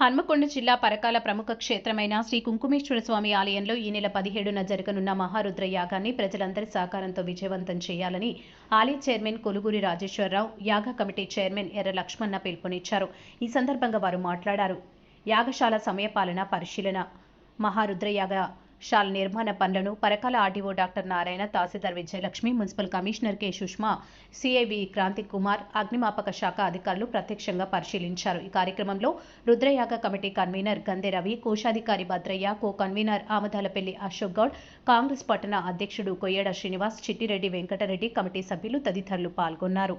హన్మకొండ జిల్లా పరకాల ప్రముఖ క్షేత్రమైన శ్రీ కుంకుమేశ్వర స్వామి ఆలయంలో ఈ నెల పదిహేడున జరగనున్న మహారుద్ర యాగాన్ని ప్రజలందరి సహకారంతో విజయవంతం చేయాలని ఆలయ చైర్మన్ కొలుగురి రాజేశ్వరరావు యాగ కమిటీ చైర్మన్ ఎర్ర లక్ష్మణ పిలుపునిచ్చారు. ఈ సందర్భంగా వారు మాట్లాడారు. యాగశాల సమయపాలన పరిశీలన మహారుద్ర షాల్ నిర్మాణ పనులను Parakala RDO doctor Narayana tahsildar Vijayalakshmi municipal commissioner K Sushma C I V Kranthi Kumar అగ్నిమాపక శాఖ అధికారులు ప్రత్యక్షంగా పరిశీలించారు. ఈ కార్యక్రమంలో రుద్రయాగ కమిటీ కన్వీనర్ గందే రవి కోశాధికారి Bhadraiah co convener Amadalapalli Ashok Goud Congress పట్టణ అధ్యక్షుడు కొయ్యడ శ్రీనివాస్ చిట్టిరెడ్డి వెంకటరెడ్డి కమిటీ సభ్యులు తదితరులు పాల్గొన్నారు.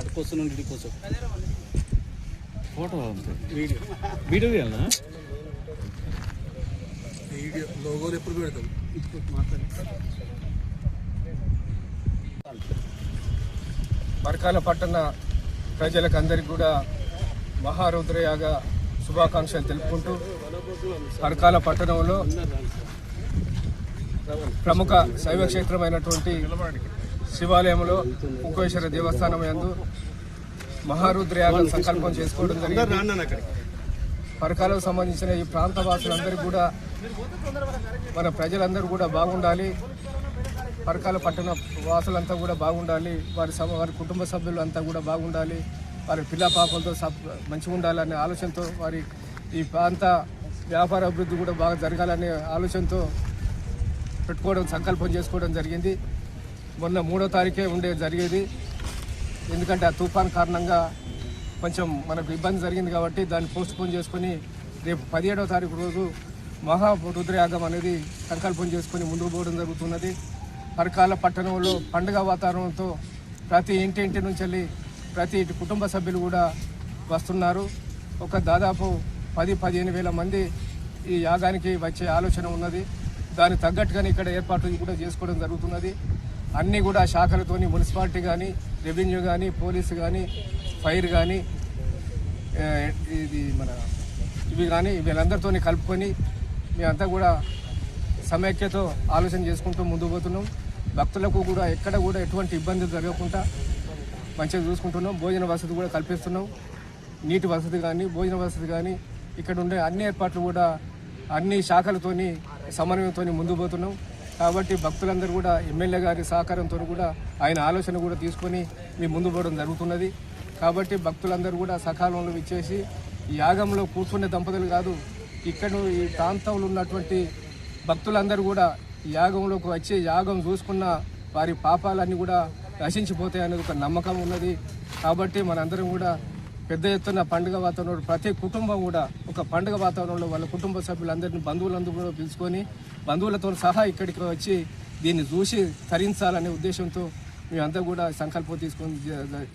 అటు కోసం నుండి ఇటు కోసం. Photo video. వీడియో తీయాలనా? వీడియో లోగోలు ఎప్పుడు పెడతాం ఇప్పుడు మాట్లాడి పరకాల పట్టణ ప్రజలకు అందరికీ కూడా మహారుద్రయాగ శుభాకాంక్షలు తెలుపుకుంటూ పరకాల పట్టణంలో ప్రముఖ శైవ క్షేత్రమైనటువంటి శివాలయంలో కుంకేశ్వర దేవస్థానం యందు మహారుద్రయాగం సంకల్పం చేసుకోవడం జరిగింది. పరకాలకు సంబంధించిన ఈ ప్రాంత వాసులందరికీ కూడా మన ప్రజలందరూ కూడా బాగుండాలి. పరకాల పట్టణ వాసులంతా కూడా బాగుండాలి. వారి సమ వారి కుటుంబ సభ్యులు అంతా కూడా బాగుండాలి. వారి పిల్ల పాపలతో సబ్ మంచిగా ఉండాలనే ఆలోచనతో వారి ఈ ప్రాంత వ్యాపార అభివృద్ధి కూడా బాగా జరగాలనే ఆలోచనతో పెట్టుకోవడం సంకల్పం చేసుకోవడం జరిగింది. మొన్న మూడో తారీఖే ఉండే జరిగేది. ఎందుకంటే ఆ తుఫాన్ కారణంగా కొంచెం మనకు ఇబ్బంది జరిగింది కాబట్టి దాన్ని పోస్ట్పోన్ చేసుకొని రేపు పదిహేడవ తారీఖు రోజు మహా రుద్రయాగం అనేది సంకల్పం చేసుకొని ముందుకు పోవడం జరుగుతున్నది. పరకాల పట్టణంలో పండుగ వాతావరణంతో ప్రతి ఇంటి ఇంటి నుంచి వెళ్ళి ప్రతి ఇంటి కుటుంబ సభ్యులు కూడా వస్తున్నారు. ఒక దాదాపు పది పదిహేను వేల మంది ఈ యాగానికి వచ్చే ఆలోచన ఉన్నది. దానికి తగ్గట్టుగానే ఇక్కడ ఏర్పాట్లు కూడా చేసుకోవడం జరుగుతున్నది. అన్నీ కూడా శాఖలతోని మున్సిపాలిటీ కానీ రెవెన్యూ కానీ పోలీసు కానీ ఫైర్ కానీ ఇది మన ఇవి కానీ వీళ్ళందరితో కలుపుకొని మేమంతా కూడా సమైక్యతో ఆలోచన చేసుకుంటూ ముందుకు పోతున్నాం. భక్తులకు కూడా ఎక్కడ కూడా ఎటువంటి ఇబ్బందులు జరగకుండా మంచిగా చూసుకుంటున్నాం. భోజన వసతి కూడా కల్పిస్తున్నాం. నీటి వసతి కానీ భోజన వసతి కానీ ఇక్కడ ఉండే అన్ని ఏర్పాట్లు కూడా అన్ని శాఖలతోని సమన్వయంతో ముందుకు పోతున్నాం. కాబట్టి భక్తులందరూ కూడా ఎమ్మెల్యే గారి సహకారంతో కూడా ఆయన ఆలోచన కూడా తీసుకొని మీ ముందు పోవడం జరుగుతున్నది. కాబట్టి భక్తులందరూ కూడా సకాలంలో ఇచ్చేసి ఈ యాగంలో కూర్చునే దంపతులు కాదు ఇక్కడ ఈ ప్రాంతంలో ఉన్నటువంటి భక్తులందరూ కూడా యాగంలోకి వచ్చి యాగం చూసుకున్న వారి పాపాలన్నీ కూడా నశించిపోతాయనేది ఒక నమ్మకం ఉన్నది. కాబట్టి మనందరం కూడా పెద్ద ఎత్తున పండుగ వాతావరణంలో ప్రతి కుటుంబం కూడా ఒక పండుగ వాతావరణంలో వాళ్ళ కుటుంబ సభ్యులందరినీ బంధువులందరూ కూడా పిలుచుకొని బంధువులతో సహా ఇక్కడికి వచ్చి దీన్ని చూసి తరించాలనే ఉద్దేశంతో మేమంతా కూడా సంకల్పం తీసుకొని